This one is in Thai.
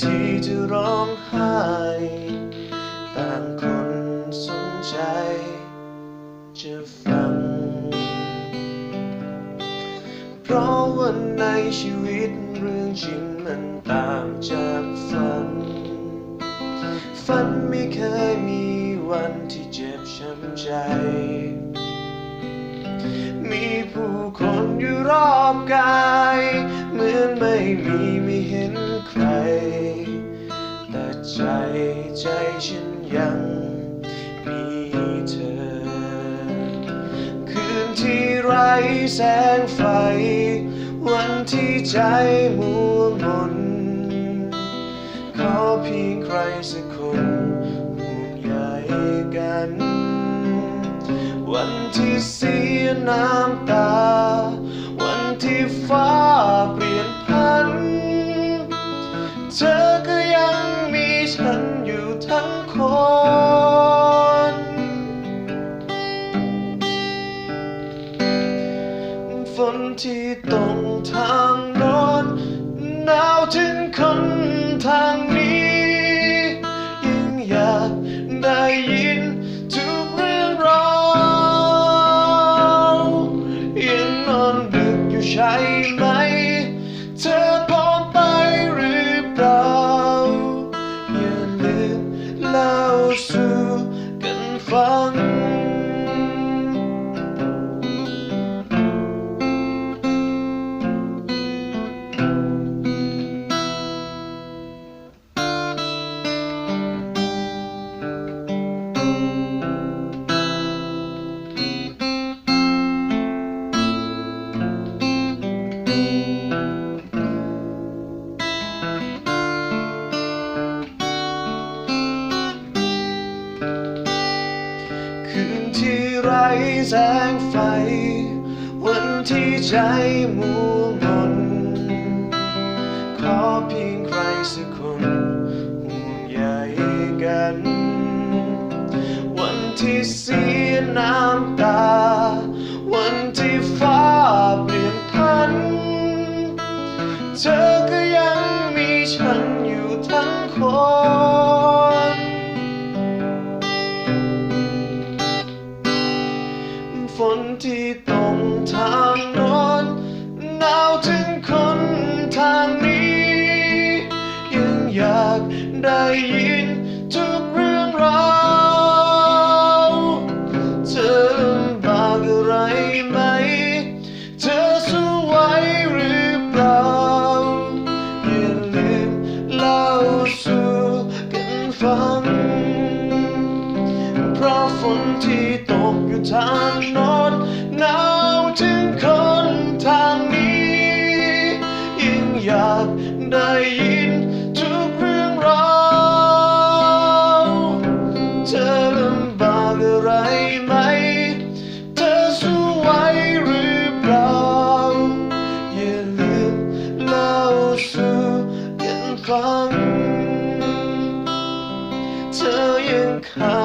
ทีจะร้องไห้ต่างคนสนใจจะฟัง เพราะว่าในชีวิตเรื่องจริงมันต่างจากฝัน ฝันไม่เคยมีวันที่เจ็บช้ำใจ มีผู้คนอยู่รอบกาย เหมือนไม่มีไม่เห็น แต่ใจใจฉันยังมีเธอ คืนที่ไร้แสงไฟ วันที่ใจมัวมน ขอเพียงใครสักคนห่วงใยกัน วันที่เสียน้ำตา วันที่ฟ้าเปลี่ยน ที่ตรงทางโน้นหนาวถึงคนทางนี้ แสงไฟ วันที่ใจมัวมนขอเพียงใครสักคนห่วงใยกัน วันที่เสียน้ำตา วันที่ฟ้าเปลี่ยนพัน เธอก็ยังมีฉันอยู่ทั้งคน ที่ตกทางโน้นหนาวถึงคนทางนี้ ยังอยากได้ยินทุกเรื่องราวเธอลำบากอะไรไหม เธอสู้ไหวหรือเปล่าอย่าลืมเล่าสู่กันฟัง นที่ตกอยู่ทางโน้นหนาวถึงคนทางนี้ ยิ่งอยากได้ยินทุกเรื่องราวเธอลำบากอะไรไหม เธอสู้ไหวหรือเปล่า อย่าลืมเล่าสู่กันฟังเธอยังขา